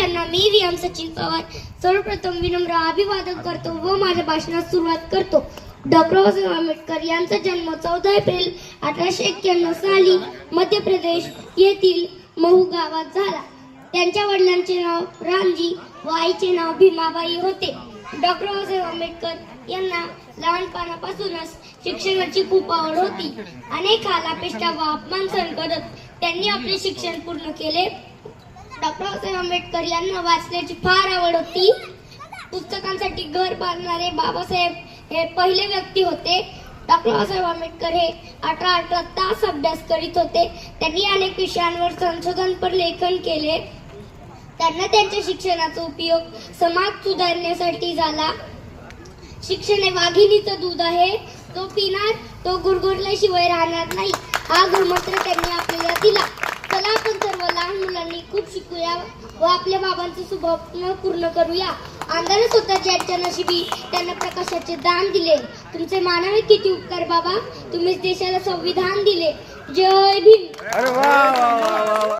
सर्वांच्यांना मी व्ही सचिन पवार सर्वप्रथम विनम्र अभिवादन करतो व माझ्या भाषणास सुरुवात करतो. डॉक्टर बाबासाहेब आंबेडकर यांचा जन्म चौदा एप्रिल अठराशे एक्क्याण्णव साली मध्य प्रदेश येथील महू गावात झाला. त्यांच्या वडिलांचे नाव रामजी व आईचे नाव भीमाबाई होते. डॉक्टर बाबासाहेब आंबेडकर यांना लहानपणापासूनच शिक्षणाची खूप आवड होती. अनेक हालापेष्टा व अपमान सहन करत त्यांनी आपले शिक्षण पूर्ण केले. डॉक्टर बाबासाहेब आंबेडकर यांना वाचण्याची फार आवड होती. पुस्तकांसाठी घर बांधणारे बाबासाहेब हे पहिले व्यक्ती होते. डॉक्टर बाबासाहेब आंबेडकर हे अठरा अठरा तास अभ्यास करीत होते. त्यांनी अनेक विषयांवर संशोधनपर लेखन केले. त्यांना त्यांच्या शिक्षणाचा उपयोग समाज सुधारण्यासाठी झाला. शिक्षण हे वाघिणीचं दूध आहे. तो पिणार तो गुरगुरल्याशिवाय राहणार नाही. हा गुरुमंत्र त्यांनी आपल्याला दिला. शिकूया व आपल्या बाबांचे स्वप्न पूर्ण करूया. अंधारे स्वतःच्या आजच्या नशिबी त्यांना प्रकाशाचे दान दिले. तुमचे मानवी किती उपकार बाबा. तुम्हीच देशाला संविधान दिले. जय भीम.